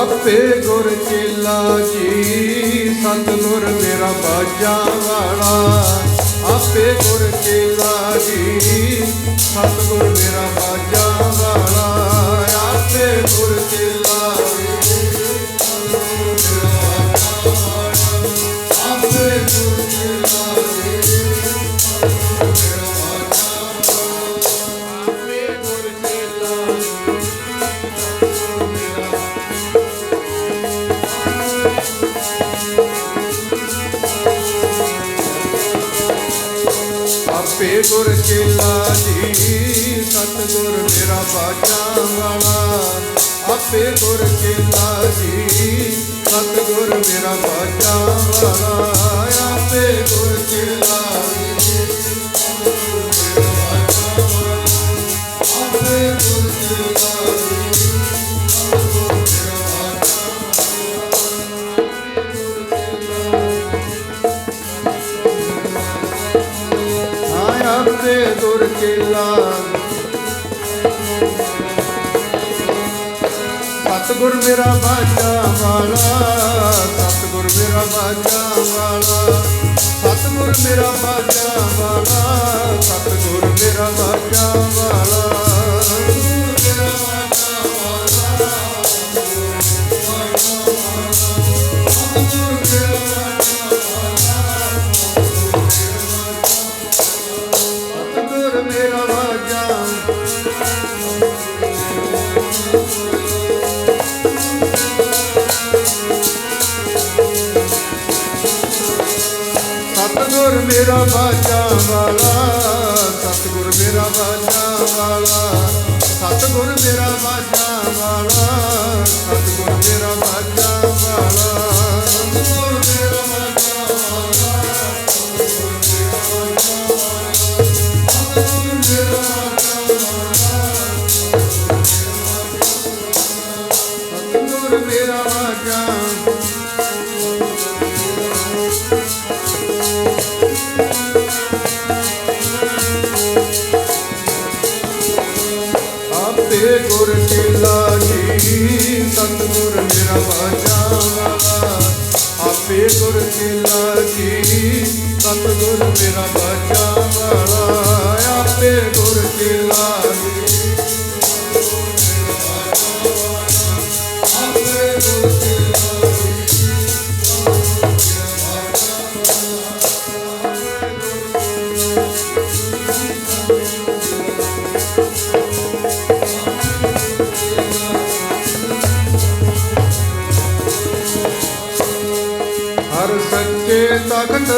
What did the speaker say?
ਆਪੇ ਗੁਰ ਚੇਲਾ ਜੀ ਸਤਿਗੁਰ ਮੇਰਾ ਬਾਜਾ ਵਾਲਾ। ਆਪੇ ਗੁਰ ਚੇਲਾ ਜੀ ਆਪੇ ਗੁਰ ਚੇਲਾ ਜੀ, ਸਤਿਗੁਰ ਮੇਰਾ ਬਾਜਾਂ ਵਾਲਾ। ਆਪੇ ਗੁਰ ਕੇ ਜੀ, ਸਤਿਗੁਰ ਮੇਰਾ ਬਾਜਾਂ ਵਾਲਾ। ਆਪੇ ਗੁਰ ਚੇਲਾ ਜੀ, ਸਤਿਗੁਰ ਮੇਰਾ ਬਾਜਾਂ ਵਾਲਾ। ਆਪੇ ਗੁਰ ਚੇਲਾ ਜੀ ਆਪੇ ਗੁਰ ਚੇਲਾ। ਸਤਿਗੁਰ ਮੇਰਾ ਬਾਜਾ ਵਾਲਾ ਸਤਿਗੁਰ ਮੇਰਾ ਬਾਜਾ ਵਾਲਾ। ਸਤਿਗੁਰ ਮੇਰਾ ਬਾਜਾ ਮੇਰਾ ਬਾਜਾ ਸਤਿਗੁਰ ਮੇਰਾ ਬਾਜਾ ਵਾਲਾ, ਸਤਿਗੁਰ ਮੇਰਾ ਬਾਜਾ ਵਾਲਾ, ਸਤਿਗੁਰ ਮੇਰਾ ਬਾਜਾ ਵਾਲਾ, ਸਤਿਗੁਰ ਮੇਰਾ ਬਾਜਾ ਗੁਰ ਚੇਲਾ ਜੀ, ਸਤਿਗੁਰ ਮੇਰਾ ਬਾਜਾ ਆਪੇ ਗੁਰ ਚੇਲਾ ਜੀ, ਸਤਿਗੁਰ ਮੇਰਾ ਬਾਜਾ ਆਪੇ ਗੁਰ ਚੇਲਾ ਜੀ, ਸਤਿਗੁਰ ਮੇਰਾ ਹਰ ਸੱਚੇ ਤਖਤ